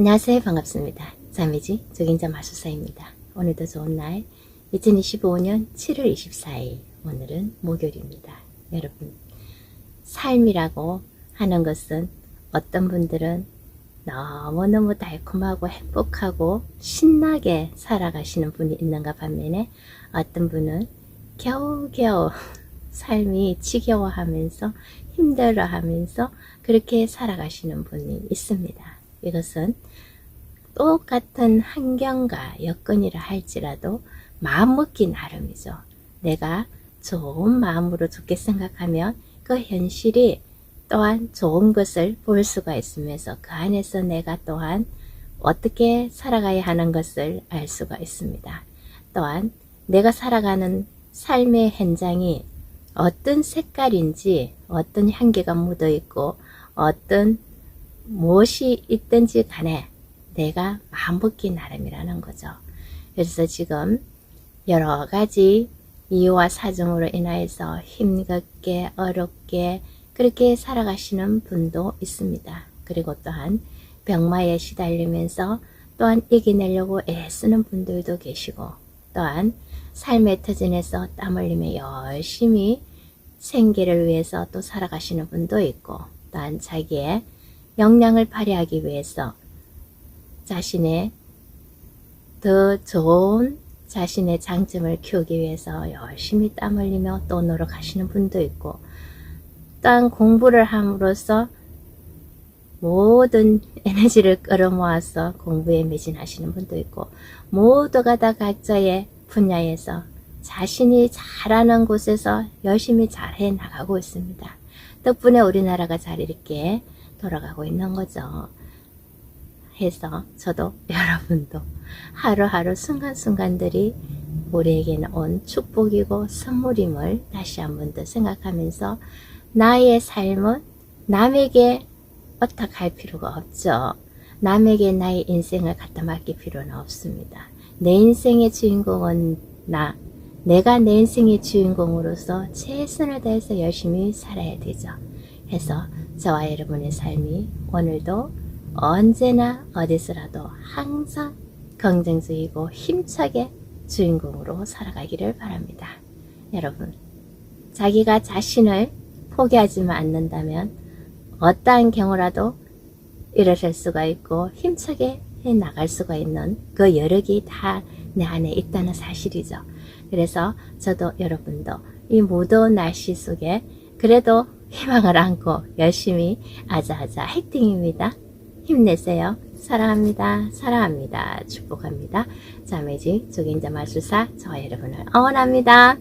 안녕하세요. 반갑습니다. 자매지 적인자 마수사입니다. 오늘도 좋은 날 2025년 7월 24일 오늘은 목요일입니다. 여러분 삶이라고 하는 것은 어떤 분들은 너무너무 달콤하고 행복하고 신나게 살아가시는 분이 있는가 반면에 어떤 분은 겨우겨우 삶이 지겨워하면서 힘들어하면서 그렇게 살아가시는 분이 있습니다. 이것은 똑같은 환경과 여건이라 할지라도 마음 먹기 나름이죠. 내가 좋은 마음으로 좋게 생각하면 그 현실이 또한 좋은 것을 볼 수가 있으면서 그 안에서 내가 또한 어떻게 살아가야 하는 것을 알 수가 있습니다. 또한 내가 살아가는 삶의 현장이 어떤 색깔인지 어떤 향기가 묻어 있고 어떤 무엇이 있든지 간에 내가 마음먹기 나름이라는 거죠. 그래서 지금 여러 가지 이유와 사정으로 인하여서 힘겹게 어렵게 그렇게 살아가시는 분도 있습니다. 그리고 또한 병마에 시달리면서 또한 이겨내려고 애쓰는 분들도 계시고 또한 삶의 터전에서 땀 흘리며 열심히 생계를 위해서 또 살아가시는 분도 있고 또한 자기의 역량을 발휘하기 위해서 자신의 더 좋은 자신의 장점을 키우기 위해서 열심히 땀 흘리며 또 노력하시는 분도 있고 또한 공부를 함으로써 모든 에너지를 끌어모아서 공부에 매진하시는 분도 있고 모두가 다 각자의 분야에서 자신이 잘하는 곳에서 열심히 잘해 나가고 있습니다. 덕분에 우리나라가 잘 이렇게 돌아가고 있는 거죠. 해서 저도 여러분도 하루하루 순간순간들이 우리에게는 온 축복이고 선물임을 다시 한 번 더 생각하면서 나의 삶은 남에게 어탁할 필요가 없죠. 남에게 나의 인생을 갖다 맡길 필요는 없습니다. 내 인생의 주인공은 나. 내가 내 인생의 주인공으로서 최선을 다해서 열심히 살아야 되죠. 해서 저와 여러분의 삶이 오늘도 언제나 어디서라도 항상 긍정적이고 힘차게 주인공으로 살아가기를 바랍니다. 여러분, 자기가 자신을 포기하지만 않는다면 어떠한 경우라도 일어설 수가 있고 힘차게 해 나갈 수가 있는 그 여력이 다 내 안에 있다는 사실이죠. 그래서 저도 여러분도 이 무더운 날씨 속에 그래도 희망을 안고 열심히 아자아자 화이팅입니다. 힘내세요. 사랑합니다. 사랑합니다. 축복합니다. 자매지 조긴자 마술사 저와 여러분을 응원합니다.